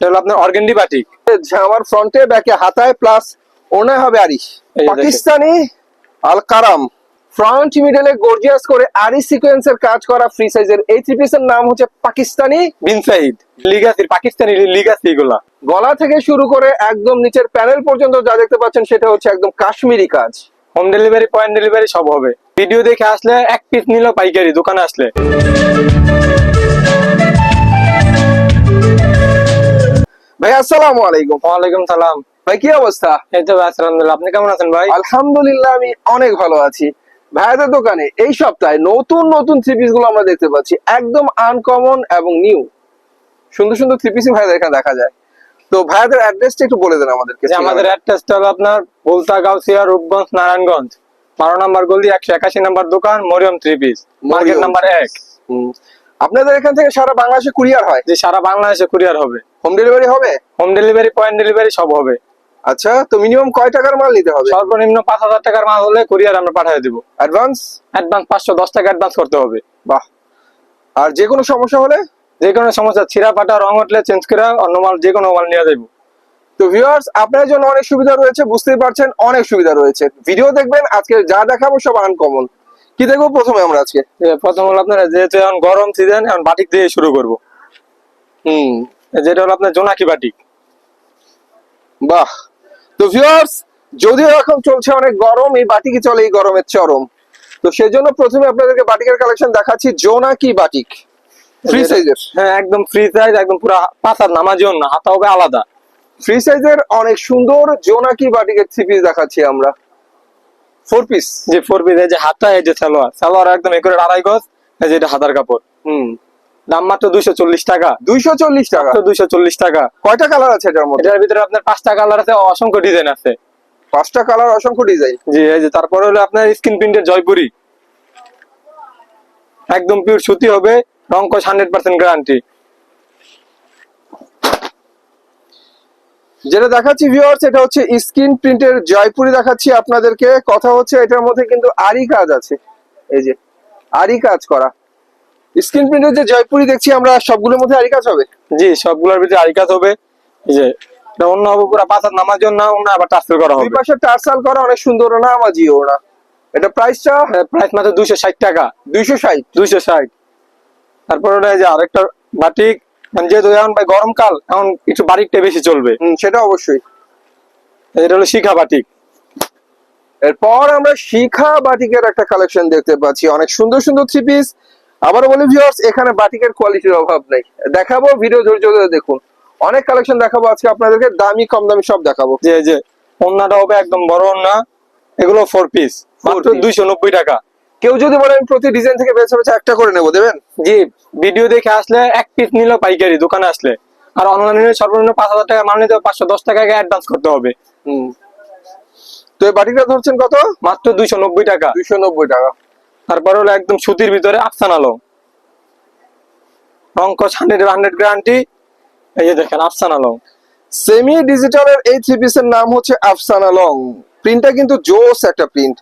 এটা হলো আপনার অর্গেন্ডি বাটিক। জামার ফ্রন্টে ব্যাকে হাতায় প্লাস ওনায় হবে আরিশ। পাকিস্তানি আল কারাম ফ্রন্ট মিডলে গর্জিয়াস করে আরি সিকোয়েন্সের কাজ করা ফ্রি সাইজের এই থ্রি পিসের নাম হচ্ছে পাকিস্তানি বিন সাইড লিগাসি পাকিস্তানি লিগাসি এগুলা। গলা থেকে শুরু করে একদম নিচের প্যানেল পর্যন্ত যা দেখতে পাচ্ছেন সেটা হচ্ছে একদম কাশ্মীরি কাজ। হোম ডেলিভারি পয়েন্ট ডেলিভারি সব হবে। ভিডিও দেখে আসলে এক পিস নিল পাইকারি দোকানে আসলে। ভাই আসসালামু আলাইকুম। ওয়ালাইকুম সালাম। ভাই কি অবস্থা? এই তো ভাই আলহামদুলিল্লাহ আপনি কেমন আছেন ভাই? আলহামদুলিল্লাহ আমি অনেক ভালো আছি। ভাইয়াদের দোকানে এই সপ্তাহে নতুন নতুন থ্রি পিসগুলো আমরা দেখতে পাচ্ছি। একদম আনকমন এবং নিউ সুন্দর সুন্দর থ্রি পিসই ভাইয়াদের এখানে দেখা যায়। তো ভাইয়াদের অ্যাড্রেসটা একটু বলে দেন আমাদেরকে আমাদের অ্যাড্রেসটা হলো আপনার ভুলতা গাউসিয়া রূপগঞ্জ নারায়ণগঞ্জ। বারো নম্বর গলি একশো একাশি নম্বর দোকান Maryam three piece market number এক। আপনাদের এখান থেকে সারা বাংলাদেশে কুরিয়ার হয়? যে সারা বাংলাদেশে কুরিয়ার হবে। হোম ডেলিভারি হবে? হোম ডেলিভারি পয়েন্ট ডেলিভারি সব হবে। আচ্ছা তো মিনিমাম কয় টাকার মাল নিতে হবে? সর্বনিম্ন পাঁচ হাজার টাকার মাল হলে কুরিয়ার আমরা পাঠিয়ে দিব। অ্যাডভান্স অ্যাডভান্স পাঁচশো দশ টাকা অ্যাডভান্স করতে হবে। বাহ। আর যে কোনো সমস্যা হলে? যে কোনো সমস্যা ছিঁড়া ফাটা রং উঠলে চেঞ্জ করে অন্য মাল যে কোনো মাল নিয়ে যাব তো ভিউয়ার্স আপনার জন্য অনেক সুবিধা রয়েছে বুঝতেই পারছেন অনেক সুবিধা রয়েছে। ভিডিও দেখবেন আজকে যা দেখাবো সব আনকমন কি দেখব প্রথমে আমরা আজকে? প্রথম হলো আপনার যেহেতু এখন গরম সিজন এখন বাটিক দিয়ে শুরু করব। হুম যেটা হলো আপনার জোনাকি বাটিক। বাহ! তো ভিউয়ার্স যদিও এখন চলছে অনেক গরম এই বাটিকি চলে এই গরমের চরম। তো সেই জন্য প্রথমে আপনাদেরকে বাটিকের কালেকশন দেখাচ্ছি জোনাকি বাটিক। ফ্রি সাইজের হ্যাঁ একদম ফ্রি সাইজ একদম পুরো পাতার নামার না হাতা হবে আলাদা। ফ্রি সাইজের অনেক সুন্দর জোনাকি বাটিকের থ্রি পিস দেখাচ্ছি আমরা। ফোর পিস যে ফোর পিস এই যে হাতা এই যে সালোয়ার। সালোয়ার একদম একুরে আড়াই গজ এই যে এটা হাতার কাপড়। হুম। দাম মাত্র দুইশো চল্লিশ টাকা। দুইশো চল্লিশ টাকা? দুইশো চল্লিশ টাকা। কয়টা কালার আছে এটার মধ্যে? এটার ভিতরে আপনার পাঁচটা কালার আছে অসংখ্য ডিজাইন আছে। পাঁচটা কালার অসংখ্য ডিজাইন জি এই যে তারপরে হলো আপনার স্ক্রিন প্রিন্টের জয়পুরি। একদম পিওর সুতি হবে রং কস হান্ড্রেড পার্সেন্ট গ্যারান্টি যেটা দেখাচ্ছি ভিউয়ার্স এটা হচ্ছে স্ক্রিন প্রিন্টের জয়পুরি দেখাচ্ছি আপনাদেরকে। কথা হচ্ছে এটার মধ্যে কিন্তু আরি কাজ আছে। এই যে আরি কাজ করা। স্ক্রিন প্রিন্টের যে জয়পুরি দেখছি আমরা সবগুলোর মধ্যে আরি কাজ হবে? জি সবগুলোর ভিতরে আরিকাত হবে। এই যে এটা অন্য হবে পুরো পাতার নামার জন্য অন্য আবার টাস্টেল করা দুই হবে পাশে টার্সাল করা অনেক সুন্দর না আমাজিও না। এটা প্রাইসটা প্রাইস মাত্র দুইশো ষাট টাকা। দুইশো ষাট? দুইশো ষাট। তারপর ওটা এই যে আরেকটা বাটিক। মানে যেহেতু এখন ভাই গরমকাল এখন একটু বাটিকটা বেশি চলবে। সেটা অবশ্যই। এটা হলো শিখা বাটিক। এরপর আমরা শিখা বাটিকের একটা কালেকশন দেখতে পাচ্ছি। অনেক সুন্দর সুন্দর থ্রি পিস আবার বলি ভিউয়ার্স এখানে বাটিকের কোয়ালিটির অভাব নেই। দেখাবো ভিডিও ধৈর্য ধরে দেখুন। অনেক কালেকশন দেখাবো আজকে আপনাদেরকে দামি কম দামি সব দেখাবো। যে যে ওন্নাটা হবে একদম বড় ওন্না এগুলো ফোর পিস মাত্র দুইশো নব্বই টাকা। কেউ যদি বলে আমি প্রতি ডিজাইন থেকে বেছে বেছে একটা করে নেব দেবেন? জি ভিডিও দেখে আসলে এক পিস নিল পাইকারি দোকানে আসলে। আর অনলাইনে সর্বনিম্ন পাঁচ হাজার টাকা মাল নিতে পাঁচশো দশ টাকা অ্যাডভান্স করতে হবে। হুম। তো এই বাটিকটা ধরছেন কত? মাত্র দুইশো নব্বই টাকা। দুইশো নব্বই টাকা। তারপর হলো একদম সুতির ভিতরে আফসান আলম রঙ্কস হান্ড্রেড হান্ড্রেড গ্যারান্টি এই যে দেখেন আফসান আলম সেমি ডিজিটালের এই থ্রি পিসের নাম হচ্ছে আফসান লং প্রিন্টটা কিন্তু জোস একটা প্রিন্ট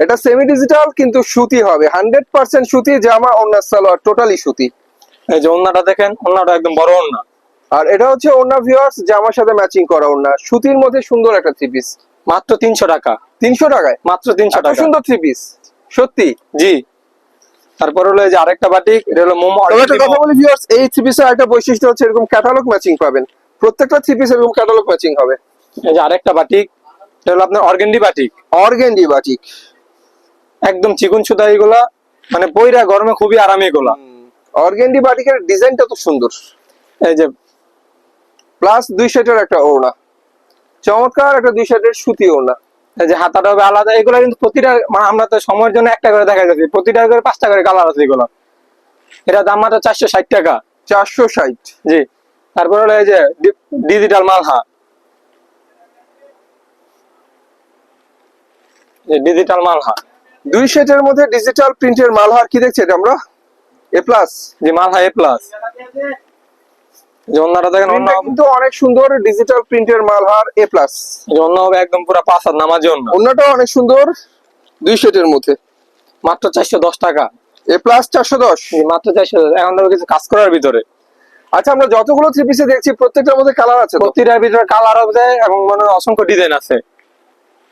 এটা সেমি ডিজিটাল কিন্তু সুতি হবে। হান্ড্রেড পার্সেন্ট সুতি জামা অন্য সালোয়ার টোটালি সুতি। এই যে ওন্নাটা দেখেন ওন্নাটা একদম বড় ওন্না। আর এটা হচ্ছে ওন্না ভিউয়ার্স জামার সাথে ম্যাচিং করা ওন্না। সুতির মধ্যে সুন্দর একটা থ্রি পিস মাত্র তিনশো টাকা। তিনশো টাকায়? মাত্র তিনশো টাকা। সুন্দর থ্রি পিস সত্যি? জি। তারপর হলো এই যে আরেকটা বাটিক এটা হলো মোমো কথা বলি ভিউয়ার্স এই থ্রি পিসের একটা বৈশিষ্ট্য হচ্ছে এরকম ক্যাটালগ ম্যাচিং পাবেন। প্রত্যেকটা থ্রি পিস এরকম ক্যাটালগ ম্যাচিং হবে। এই যে আরেকটা বাটিক এটা হলো আপনার অর্গেন্ডি বাটিক অর্গেন্ডি বাটিক একদম চিকুন সুতা এগুলা মানে বইরা গরমে খুবই আরামে এগুলা। অর্গেন্ডি বাটিকের ডিজাইনটা তো সুন্দর। এই যে প্লাস দুই সেটের একটা ওড়না। চমৎকার একটা দুই সেটের সুতি ওড়না। এই যে হাতাটা হবে আলাদা এগুলো কিন্তু প্রতিটা মানে আমরা তো সময়ের জন্য একটা করে দেখা যাচ্ছে প্রতিটা করে পাঁচটা করে কালার আছে এগুলো। এটা দাম মাত্র চারশো ষাট টাকা। চারশো ষাট। জি। তারপর হলো এই যে ডিজিটাল মালহা। ডিজিটাল মালহা। দুই সেটের মধ্যে ডিজিটাল প্রিন্টের মালহার কি দেখছি এটা আমরা? এ প্লাস যে মালহা এ প্লাস যে দেখেন অন্য কিন্তু অনেক সুন্দর ডিজিটাল প্রিন্টের মালহার এ প্লাস যে হবে একদম পুরো পাঁচ হাত নামার জন্য। অন্যটাও অনেক সুন্দর দুই মধ্যে। মাত্র চারশো দশ টাকা। এ প্লাস চারশো দশ। মাত্র চারশো এখন কিছু কাজ করার ভিতরে। আচ্ছা আমরা যতগুলো থ্রি পিসে দেখছি প্রত্যেকটার মধ্যে কালার আছে প্রতিটার ভিতরে কালার হবে এবং মানে অসংখ্য ডিজাইন আছে।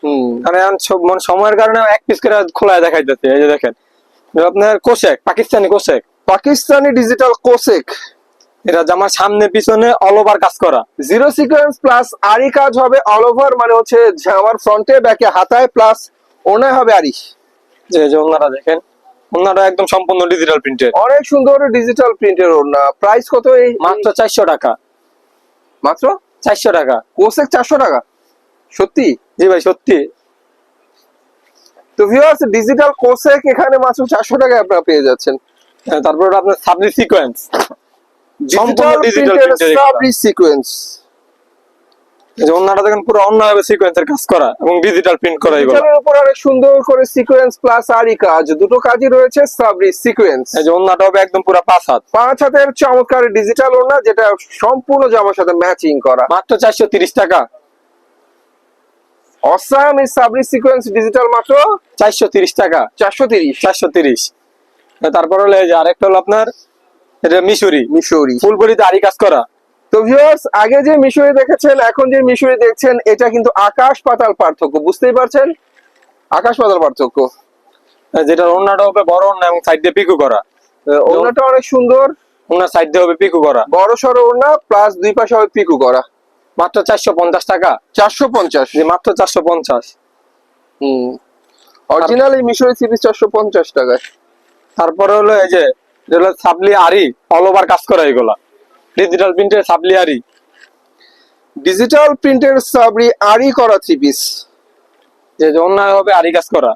মানে এখন সব- মানে সময়ের কারণে এক পিস করে খোলা দেখাইতেছে এই যে দেখেন। আপনার কোশেক পাকিস্তানি কোশেক পাকিস্তানি ডিজিটাল কোশেক এটা জামার সামনে পিছনে অল ওভার কাজ করা। জিরো সিকোয়েন্স প্লাস আরি কাজ হবে অল ওভার মানে হচ্ছে জামার ফ্রন্টে ব্যাকে হাতায় প্লাস ওনায় হবে আরি। যে যে ওনারা দেখেন ওনারা একদম সম্পূর্ণ ডিজিটাল প্রিন্টের অনেক সুন্দর ডিজিটাল প্রিন্টের ওড়না। প্রাইস কত এই? মাত্র চারশো টাকা। মাত্র? চারশো টাকা। কোশেক চারশো টাকা। সত্যি? জি ভাই সত্যি। তো ভিউয়ার্স ডিজিটাল কোসেক এখানে মাত্র চারশো টাকায় আপনারা পেয়ে যাচ্ছেন। হ্যাঁ, তারপর আপনার সাবলি সিকোয়েন্স সম্পূর্ণ ডিজিটাল। সাবরি সিকোয়েন্স যে দেখেন পুরো অন্যভাবে সিকোয়েন্সের কাজ করা এবং ডিজিটাল প্রিন্ট করা এগুলো। ডিজিটালের উপর অনেক সুন্দর করে সিকোয়েন্স প্লাস আরি কাজ। দুটো কাজই রয়েছে সাবরি সিকোয়েন্স এই যে ওনাটা হবে একদম পুরো পাঁচ হাত। পাঁচ হাতের চমৎকার ডিজিটাল ওনা যেটা সম্পূর্ণ জামার সাথে ম্যাচিং করা। মাত্র চারশো তিরিশ টাকা। অসাম এই সাবরি সিকোয়েন্স ডিজিটাল মাত্র চারশো তিরিশ টাকা। চারশো তিরিশ। চারশো তিরিশ। তারপর হলো এই যে আরেকটা হলো আপনার এটা মিশরি। মিশরি। ফুলবড়িতে আরি কাজ করা। তো ভিউয়ার্স আগে যে মিশরি দেখেছেন এখন যে মিশরি দেখছেন এটা কিন্তু আকাশ পাতাল পার্থক্য বুঝতেই পারছেন? আকাশ পাতাল পার্থক্য। যেটা ওনাটা হবে বড় ওনা এবং সাইড দিয়ে পিকু করা। আহ, ওড়নাটা অনেক সুন্দর। ওনার সাইড দিয়ে হবে পিকু করা। বড় সড়ো ওড়না প্লাস দুই পাশে হবে পিকু করা। মাত্র চারশো পঞ্চাশ টাকা। চারশো পঞ্চাশ? মাত্র চারশো পঞ্চাশ। হম। অরিজিনাল এই সিরিজ চারশো পঞ্চাশ টাকায়। তারপরে হলো এই যে যেগুলো সাবলি আরি অল ওভার কাজ করা এগুলা। ডিজিটাল প্রিন্টের সাবলি আরি। ডিজিটাল প্রিন্টের সাবরি আরি করা থ্রি পিস যে যে অন্য হবে আরি কাজ করা।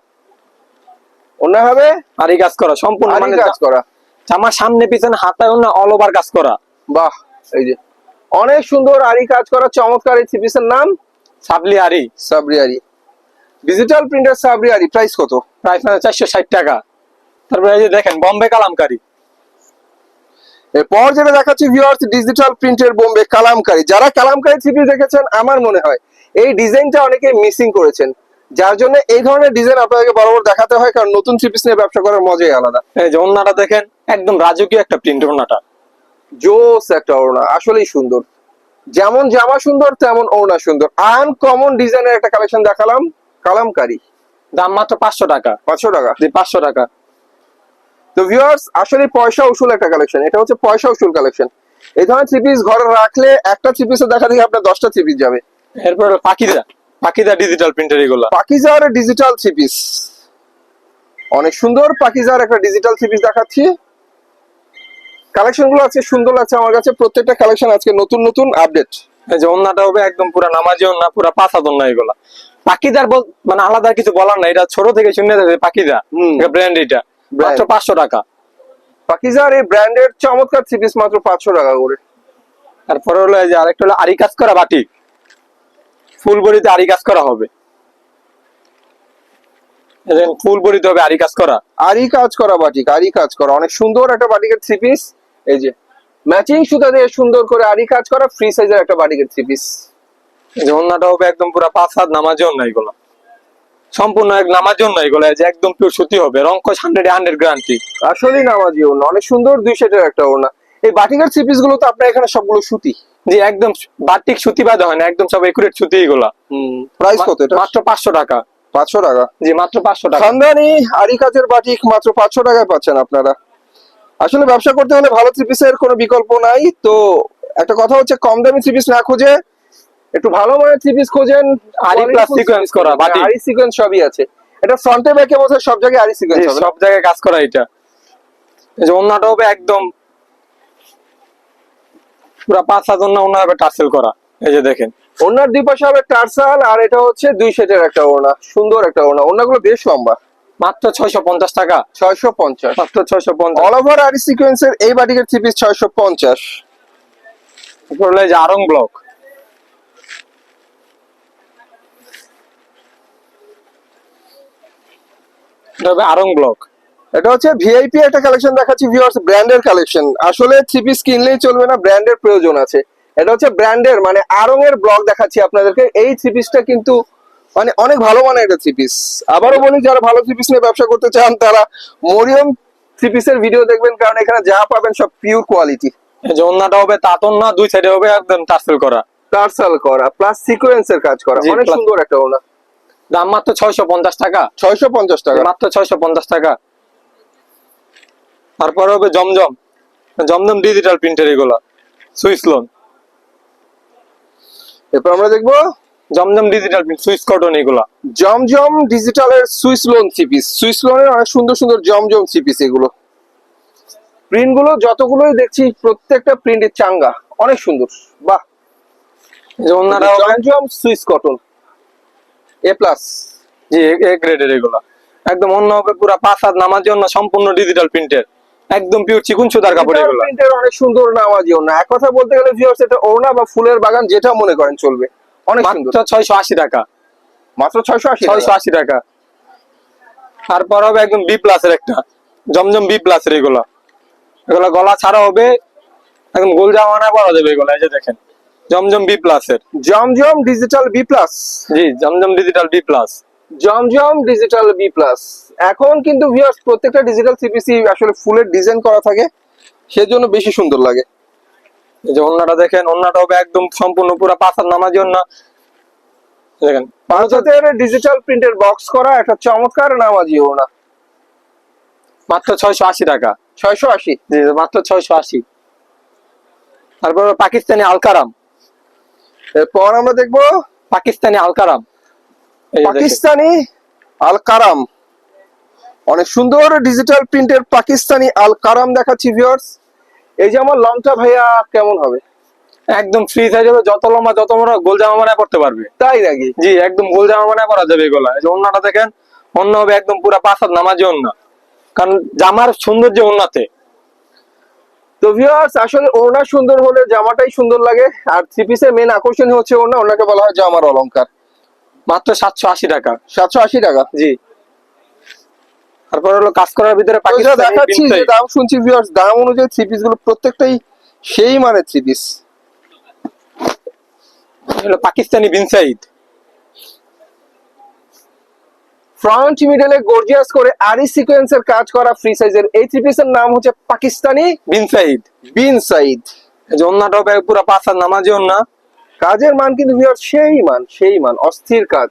অন্য হবে? আরি কাজ করা সম্পূর্ণ মানে কাজ করা। জামার সামনে পিছনে হাতায় অন্য অল ওভার কাজ করা। বাহ এই যে। অনেক সুন্দর আরি কাজ করা চমৎকার এই থ্রি পিসের নাম সাবলি আরি সাবরি আরি ডিজিটাল প্রিন্টার সাবরি আরি প্রাইস কত? প্রাইস মানে চারশো ষাট টাকা। তারপরে এই যে দেখেন বম্বে কালামকারি। এরপর যেটা দেখাচ্ছি ভিউয়ার্স ডিজিটাল প্রিন্টের বোম্বে কালামকারী। যারা কালামকারী থ্রি দেখেছেন আমার মনে হয় এই ডিজাইনটা অনেকে মিসিং করেছেন। যার জন্য এই ধরনের ডিজাইন আপনাদেরকে বরাবর দেখাতে হয় কারণ নতুন থ্রি পিস নিয়ে ব্যবসা করার মজাই আলাদা। এই যে ওনাটা দেখেন একদম রাজকীয় একটা প্রিন্ট ওনাটা জোস একটা ওড়না আসলেই সুন্দর। যেমন জামা সুন্দর তেমন ওড়না সুন্দর। আনকমন ডিজাইনের একটা কালেকশন দেখালাম কালামকারী। দাম মাত্র পাঁচশো টাকা। পাঁচশো টাকা? জি পাঁচশো টাকা। তো ভিউয়ার্স আসলে পয়সা উসুল একটা কালেকশন এটা হচ্ছে পয়সা উসুল কালেকশন এই ধরনের থ্রি পিস ঘরে রাখলে একটা থ্রি পিসে দেখা দেখি আপনার দশটা থ্রি পিস যাবে। এরপর পাখিদা পাখিদা ডিজিটাল প্রিন্টার এগুলা। পাকিজার ডিজিটাল থ্রি পিস অনেক সুন্দর পাকিজার একটা ডিজিটাল থ্রি পিস দেখাচ্ছি। কালেকশনগুলো আজকে সুন্দর লাগছে আমার কাছে। প্রত্যেকটা কালেকশন আজকে নতুন নতুন আপডেট। এই যে ওনাটা হবে একদম পুরা নামাজি ওনা পুরা পাঁচ ওনা এগুলা। পাখিদার বল মানে আলাদা কিছু বলার না এটা ছোট থেকে শুনে যাচ্ছে পাখিদা ব্র্যান্ড এটা মাত্র পাঁচশো টাকা। পাকিজার এই ব্র্যান্ডের চমৎকার থ্রি পিস মাত্র পাঁচশো টাকা করে। তারপরে হলো এই যে আরেকটা হলো আরি কাজ করা বাটিক ফুল বড়িতে আরি কাজ করা হবে। ফুল বড়িতে হবে আরি কাজ করা। আরই কাজ করা বাটিক আরই কাজ করা। অনেক সুন্দর একটা বাটিকের থ্রি পিস এই যে ম্যাচিং সুতা দিয়ে সুন্দর করে আরই কাজ করা ফ্রি সাইজের একটা বাটিকের থ্রি পিস এই যে হবে একদম পুরা পাঁচ হাত নামাজি ওনা এগুলো। সম্পূর্ণ এক নামাজি ওনা এগুলো যে একদম পিওর সুতি হবে রঙ্কশ হান্ড্রেড হান্ড্রেড গ্যারান্টি আসলেই নামাজি ওড়না অনেক সুন্দর দুই সেটের একটা ওড়না। এই বাটিকের থ্রি পিসগুলো তো আপনার এখানে সবগুলো সুতি। জি একদম বাটিক সুতি বাদ হয় না একদম সব একুরেট সুতি এগুলা। প্রাইস কত এটা? মাত্র পাঁচশো টাকা। পাঁচশো টাকা? জি মাত্র পাঁচশো টাকা। খানদানি আরি কাজের বাটিক মাত্র পাঁচশো টাকায় পাচ্ছেন আপনারা। আসলে ব্যবসা করতে হলে ভালো থ্রি পিসের কোনো বিকল্প নাই। তো একটা কথা হচ্ছে কম দামি থ্রি পিস না খুঁজে একটু ভালো মানের থ্রি পিস খোঁজেন আরি plus sequence করা, বাটিক। আরি সিকোয়েন্স সবই আছে। এটা ফ্রন্টে ব্যাকে বোধহয় সব জায়গায় আরি সিকোয়েন্স হবে সব জায়গায় কাজ করা এটা। এই যে ওনাটা হবে একদম পুরা পাঁচ হাত ওনা ওনা হবে টার্সেল করা। এই যে দেখেন। ওনার দুই পাশে হবে টার্সাল আর এটা হচ্ছে দুই সেটের একটা ওড়না। সুন্দর একটা ওনা ওড়নাগুলো বেশ লম্বা। মাত্র ছয়শো পঞ্চাশ টাকা। ছয়শো পঞ্চাশ। মাত্র ছয়শো পঞ্চাশ। অল ওভার আরি সিকোয়েন্সের এই বাটিকের থ্রি পিস ছয়শো পঞ্চাশ। আরং ব্লক হবে আরং ব্লক এটা হচ্ছে ভিআইপি একটা কালেকশন দেখাচ্ছি ভিউয়ার্স ব্র্যান্ডের কালেকশন আসলে থ্রি পিস কিনলেই চলবে না ব্র্যান্ডের প্রয়োজন আছে। এটা হচ্ছে ব্র্যান্ডের মানে আরং এর ব্লক দেখাচ্ছি আপনাদেরকে। এই থ্রি পিসটা কিন্তু মানে অনেক ভালো মানের একটা থ্রি পিস আবারও বলি যারা ভালো থ্রি পিস নিয়ে ব্যবসা করতে চান তারা মরিয়ম থ্রি পিসের ভিডিও দেখবেন কারণ এখানে যা পাবেন সব পিওর কোয়ালিটি যে অন্যটা হবে তাঁতন না দুই সাইডে হবে একদম টার্সেল করা। টার্সাল করা প্লাস সিকোয়েন্সের কাজ করা। অনেক সুন্দর একটা ওনা দাম মাত্র ছয়শো পঞ্চাশ টাকা। ছয়শো পঞ্চাশ টাকা। মাত্র ছয়শো পঞ্চাশ টাকা। তারপর হবে জমজম। জমজম ডিজিটাল প্রিন্টের এগুলা। সুইস লোন এরপর আমরা দেখব Zamzam digital print Swiss cotton এগুলা। Zamzam ডিজিটালের Swiss lawn three piece Swiss লোনের অনেক সুন্দর সুন্দর জমজম থ্রি পিস এগুলো। প্রিন্টগুলো যতগুলোই দেখছি প্রত্যেকটা প্রিন্টের চাঙ্গা। অনেক সুন্দর। বাহ। Zamzam Swiss cotton A plus G A গ্রেডের এগুলা। একদম অন্য হবে পুরো পাঁচ হাত নামার জন্য সম্পূর্ণ ডিজিটাল প্রিন্টের একদম পিওর চিকুন সুতার কাপড় এগুলা। প্রিন্টের অনেক সুন্দর নামাজি ওনা এক কথা বলতে গেলে ভিউয়ার্স এটা ওনা বা ফুলের বাগান যেটা মনে করেন চলবে। অনেক সুন্দর। ছয়শো আশি টাকা। মাত্র ছয়শো আশি ছয়শো আশি টাকা। তারপর হবে একদম বি প্লাসের একটা। জমজম বি প্লাসের এগুলা। এগুলা গলা ছাড়া হবে একদম গোল জামানা করা যাবে এগুলা এই যে দেখেন। জমজম বি প্লাসের Zamzam digital B plus G Zamzam digital B plus Zamzam digital B plus এখন কিন্তু ভিউয়ার্স প্রত্যেকটা ডিজিটাল সিপিসি আসলে ফুলের ডিজাইন করা থাকে সেজন্য বেশি সুন্দর লাগে। এই যে অন্যটা দেখেন অন্যটা হবে একদম সম্পূর্ণ পুরো পাঁচার নামার জন্য দেখেন, পাঁচ হাতের ডিজিটাল প্রিন্টের বক্স করা একটা চমৎকার নামাজি ওনা মাত্র ছয়শো আশি টাকা। ছয়শো আশি? মাত্র ছয়শো আশি। তারপর পাকিস্তানি আলকারাম। এরপর আমরা দেখব পাকিস্তানি আলকারাম। পাকিস্তানি আল কারাম অনেক সুন্দর ডিজিটাল প্রিন্টের পাকিস্তানি আল কারাম দেখাচ্ছি ভিউয়ার্স এই যে আমার লংটা ভাইয়া কেমন হবে? একদম ফ্রি সাইজ হবে যত লম্বা যত বড় গোল জামা বানায় পড়তে পারবে। তাই নাকি? জি একদম গোল জামা বানায় পরা যাবে এগুলা এই যে অন্যটা দেখেন অন্য হবে একদম পুরা পাঁচ হাত নামাজি অন্য কারণ জামার সৌন্দর্য অন্যতে তো ভিউয়ার্স আসলে ওড়না সুন্দর হলে জামাটাই সুন্দর লাগে আর থ্রি পিসের মেন আকর্ষণ হচ্ছে ওড়না ওনাকে বলা হয় জামার অলংকার। মাত্র সাতশো আশি টাকা। সাতশো আশি টাকা? জি। তারপর হলো কাজ করার ভিতরে পাকিস্তানি দেখাচ্ছি যে দাম শুনছি ভিউয়ার্স দাম অনুযায়ী থ্রি পিসগুলো প্রত্যেকটাই সেই মানের থ্রি পিস হলো পাকিস্তানি ফ্রন্ট মিডলে গর্জিয়াস করে আরি সিকোয়েন্সের কাজ করা ফ্রি সাইজের এই থ্রি পিসের নাম হচ্ছে পাকিস্তানি বিন সাইদ। যে অন্যটা হবে পুরা পাঁচ নামাজি অন্য কাজের মান কিন্তু ভিউয়ার সেই মান সেই মান অস্থির কাজ।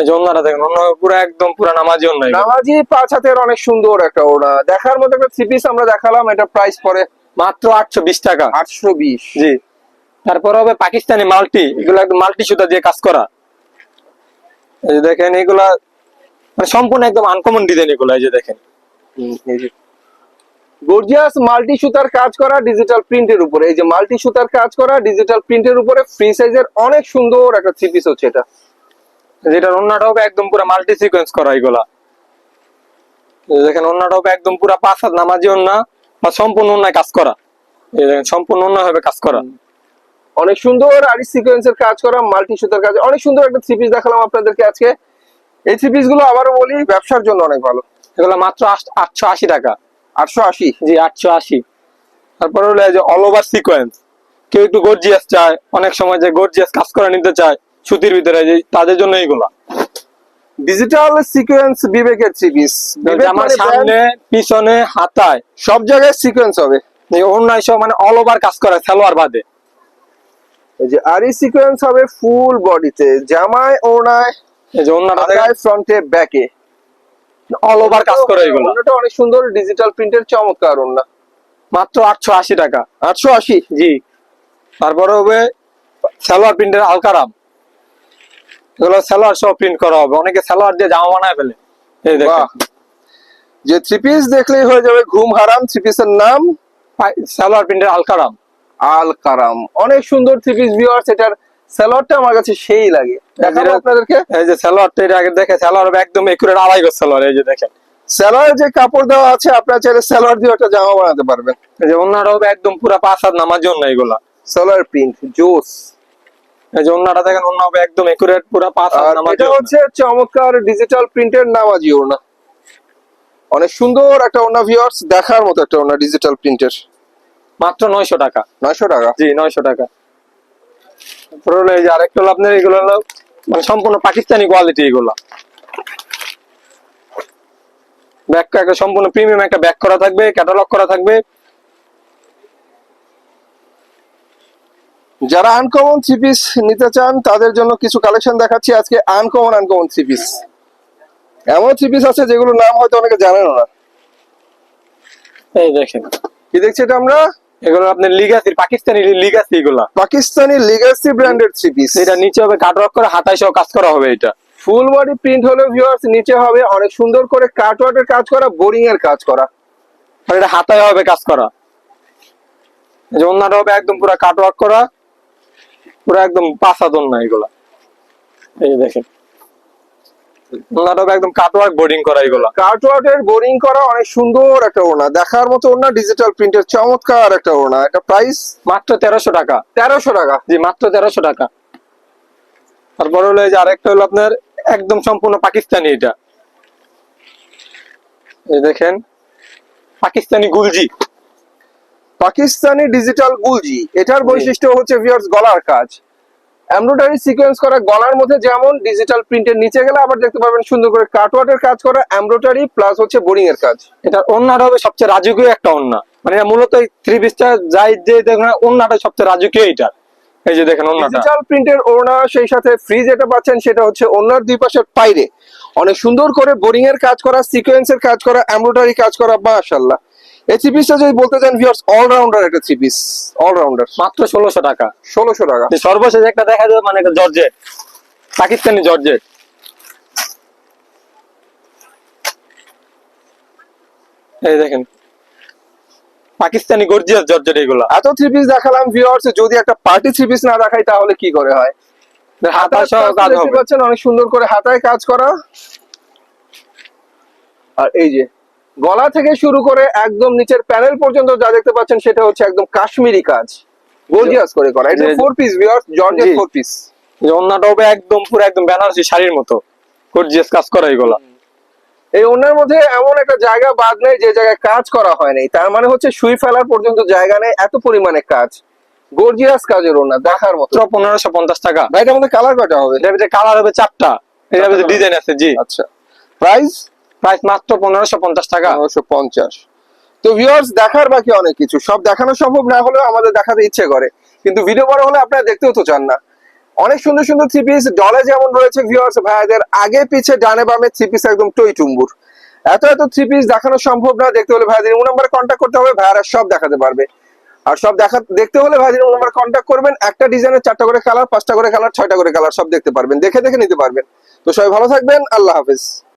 এই দেখেন অন্য একদম পুরা নামাজি অন্য নামাজি পাঁচ হাতের অনেক সুন্দর একটা ওড়না। দেখার মতো একটা থ্রি পিস আমরা দেখালাম এটা প্রাইস পরে মাত্র আটশো বিশ টাকা। আটশো বিশ। জি। তারপর হবে পাকিস্তানি মাল্টি এগুলো একদম মাল্টি সুতা দিয়ে কাজ করা। এই যে দেখেন এগুলা মানে সম্পূর্ণ একদম আনকমন ডিজাইন এগুলো এই যে দেখেন। গর্জিয়াস মাল্টি সুতার কাজ করা ডিজিটাল প্রিন্টের উপরে। এই যে মাল্টি সুতার কাজ করা ডিজিটাল প্রিন্টের উপরে ফ্রি সাইজের অনেক সুন্দর একটা থ্রি পিস হচ্ছে এটা। যেটা অন্যটা হবে একদম পুরো মাল্টি সিকোয়েন্স করা এগুলা। দেখেন অন্যটা হবে একদম পুরো পাঁচ হাত নামাজি অন্য বা সম্পূর্ণ অন্যায় কাজ করা। এই দেখেন সম্পূর্ণ অন্য হবে কাজ করা। অনেক সুন্দর আরি সিকোয়েন্সের কাজ করা মাল্টি সুতার কাজ। অনেক সুন্দর একটা থ্রি পিস দেখালাম আপনাদেরকে আজকে। এই থ্রি পিসগুলো আবারও বলি ব্যবসার জন্য অনেক ভালো। এগুলো মাত্র আট- আটশো আশি টাকা। আটশো আশি? জি আটশো আশি। তারপর হলো যে অল ওভার সিকোয়েন্স কেউ একটু গর্জিয়াস চায় অনেক সময় যে গর্জিয়াস কাজ করে নিতে চায় সুতির ভিতরে যে তাদের জন্য এইগুলা। ডিজিটাল সিকোয়েন্স বিবেকের থ্রি পিস আমার সামনে পিছনে হাতায় সব জায়গায় সিকোয়েন্স হবে। এই অন্যায় সব মানে অল ওভার কাজ করে সালোয়ার বাদে। এই যে আরি সিকোয়েন্স হবে ফুল বডিতে জামায় ওড়নায় এই যে দেখেন। হাতায় ফ্রন্টে ব্যাকে অল ওভার কাজ করে এগুলো। ওড়নাটা অনেক সুন্দর ডিজিটাল প্রিন্টের চমৎকার ওড়না। মাত্র আটশো আশি টাকা। আটশো আশি। জি। তারপরে হবে সালোয়ার প্রিন্টের আলকারাম। এগুলো সালোয়ার সব প্রিন্ট করা হবে। অনেকে সালোয়ার দিয়ে জামা বানায় ফেলে। এই দেখেন। যে থ্রি পিস দেখলেই হয়ে যাবে ঘুম হারাম থ্রি পিসের নাম সালোয়ার প্রিন্টের আলকারাম। আল কারাম অনেক সুন্দর থ্রি পিস ভিউয়ার্স এটার স্যালোয়ারটা আমার কাছে সেই লাগে। দেখাবো আপনাদেরকে। এই যে সালোয়ারটা এটা আগে দেখে সালোয়ার একদম একুরেট আড়াই গজ সালোয়ার এই যে দেখেন। স্যালোয়ার যে কাপড় দেওয়া আছে আপনারা চাইলে স্যালোয়ার দিয়ে একটা জামা বানাতে পারবেন। এই যে অন্যটা হবে একদম পুরো পাঁচ হাত নামার জন্য এগুলা। স্যালোয়ার প্রিন্ট জোস। এই যে অন্যটা দেখেন অন্য হবে একদম একুরেট পুরো পাঁচ হাত নামার এটা হচ্ছে চমৎকার ডিজিটাল প্রিন্টের নামাজি ওড়না। অনেক সুন্দর একটা ওড়না ভিউয়ার্স দেখার মতো একটা ওড়না ডিজিটাল প্রিন্টের মাত্র নয়শো টাকা। নয়শো টাকা? জি নয়শো টাকা। তারপর এই যে আরেকটা হলো আপনার এগুলো হলো মানে সম্পূর্ণ পাকিস্তানি কোয়ালিটি এগুলো। ব্যাগ একটা সম্পূর্ণ প্রিমিয়াম একটা ব্যাগ করা থাকবে ক্যাটালগ করা থাকবে। যারা আনকমন থ্রি পিস নিতে চান তাদের জন্য কিছু কালেকশন দেখাচ্ছি। আজকে আনকমন আনকমন থ্রি পিস এমন থ্রি পিস আছে যেগুলোর নাম হয়তো অনেকে জানেন না। এই দেখেন। কি দেখছি এটা আমরা? এগুলো আপনার লিগাসি পাকিস্তানি লিগাসি এগুলা। পাকিস্তানি লিগাসি ব্র্যান্ডের থ্রি পিস এটা নিচে হবে কাটওয়ার্ক করে হাতায় কাজ করা হবে এটা। ফুল বডি প্রিন্ট হলে ভিউয়ার্স নিচে হবে অনেক সুন্দর করে কাটওয়ার্টের কাজ করা বোরিং এর কাজ করা। আর এটা হাতায় হবে কাজ করা। অন্যটা হবে একদম পুরো কাটওয়ার্ক করা। পুরো একদম পাসাদন না এগুলা। এই দেখেন। একদম কাটওয়ার্ক বোর্ডিং করা এগুলা। করা অনেক সুন্দর একটা ওড়না। দেখার মতো ডিজিটাল প্রিন্টের চমৎকার একটা এটা প্রাইস মাত্র তেরোশো টাকা। তেরোশো টাকা। জি মাত্র তেরোশো টাকা। তারপরে হলো এই যে আরেকটা হলো আপনার একদম সম্পূর্ণ পাকিস্তানি এটা। এই দেখেন পাকিস্তানি গুলজি। পাকিস্তানি ডিজিটাল গুলজি এটার বৈশিষ্ট্য হচ্ছে ভিউয়ার্স গলার কাজ। এমব্রয়ডারি সিকোয়েন্স করা গলার মধ্যে যেমন ডিজিটাল প্রিন্টের নিচে গেলে আবার দেখতে পাবেন সুন্দর করে কাটওয়ার্টের কাজ করা এমব্রয়ডারি প্লাস হচ্ছে বোরিং এর কাজ। এটা ওন্নাটা হবে সবচেয়ে রাজকীয় একটা ওন্না। মানে মূলত এই থ্রি পিসটা যাই যে দেখেন ওন্নাটা সবচেয়ে রাজকীয় এটা। এই যে দেখেন ওন্নাটা। ডিজিটাল প্রিন্টের ওড়না সেই সাথে ফ্রি যেটা পাচ্ছেন সেটা হচ্ছে ওড়নার দুই পাশের পাইরে। অনেক সুন্দর করে বোরিং এর কাজ করা সিকোয়েন্সের কাজ করা এমব্রয়ডারি কাজ করা মাশাআল্লাহ। এই থ্রি পিসটা যদি বলতে চান ভিউয়ার্স অলরাউন্ডার একটা থ্রি পিস অলরাউন্ডার মাত্র ষোলোশো টাকা। ষোলোশো টাকা। সর্বশেষ একটা দেখা যাবে মানে জর্জেট। পাকিস্তানি জর্জেট। এই দেখেন। পাকিস্তানি গর্জিয়াস জর্জেট এগুলো। এত থ্রি পিস দেখালাম ভিউয়ার্স যদি একটা পার্টি থ্রি পিস না দেখাই তাহলে কি করে হয়? সহ হাতায় কাজ হবে। অনেক সুন্দর করে হাতায় কাজ করা। আর এই যে গলা থেকে শুরু করে একদম নিচের প্যানেল পর্যন্ত যা দেখতে পাচ্ছেন সেটা হচ্ছে একদম কাশ্মীরি কাজ। গর্জিয়াস করে করা। এটা। Four piece viewers georgette four piece অন্যটা হবে একদম পুরো একদম বেনারসি শাড়ির মতো। গর্জিয়াস কাজ করা এগুলা। এই ওনার মধ্যে এমন একটা জায়গা বাদ নেই যে জায়গায় কাজ করা হয়নি তার মানে হচ্ছে সুই ফেলার পর্যন্ত জায়গা নেই এত পরিমাণে কাজ। গর্জিয়াস কাজের ওনা দেখার মতো। পনেরোশো পঞ্চাশ টাকা। ভাই এটার মধ্যে কালার কয়টা হবে? এটার ভিতরে কালার হবে চারটা। এটার ভিতরে ডিজাইন আছে জি। আচ্ছা। প্রাইস প্রাইস মাত্র পনেরোশো পঞ্চাশ টাকা। পনেরোশো পঞ্চাশ। তো ভিউয়ার্স দেখার বাকি অনেক কিছু। সব দেখানো সম্ভব না হলেও আমাদের দেখাতে ইচ্ছে করে। কিন্তু ভিডিও বড় হলে আপনারা দেখতেও তো চান না। অনেক সুন্দর সুন্দর থ্রি পিস ডলে যেমন রয়েছে ভিউয়ার্স ভাইয়াদের আগে পিছে, ডানে বামে থ্রি পিস একদম টই টুম্বুর। এত এত থ্রি পিস দেখানো সম্ভব না, দেখতে হলে ভাইয়াদের ইমো নাম্বারে কন্ট্যাক্ট করতে হবে ভাইয়ারা সব দেখাতে পারবে। আর সব দেখা, দেখতে হলে ভাইয়াদের ইমো নাম্বারে কন্ট্যাক্ট করবেন, একটা ডিজাইনের চারটা করে কালার পাঁচটা করে কালার ছয়টা করে কালার সব দেখতে পারবেন, দেখে দেখে নিতে পারবেন। তো সবাই ভালো থাকবেন, আল্লাহ হাফেজ।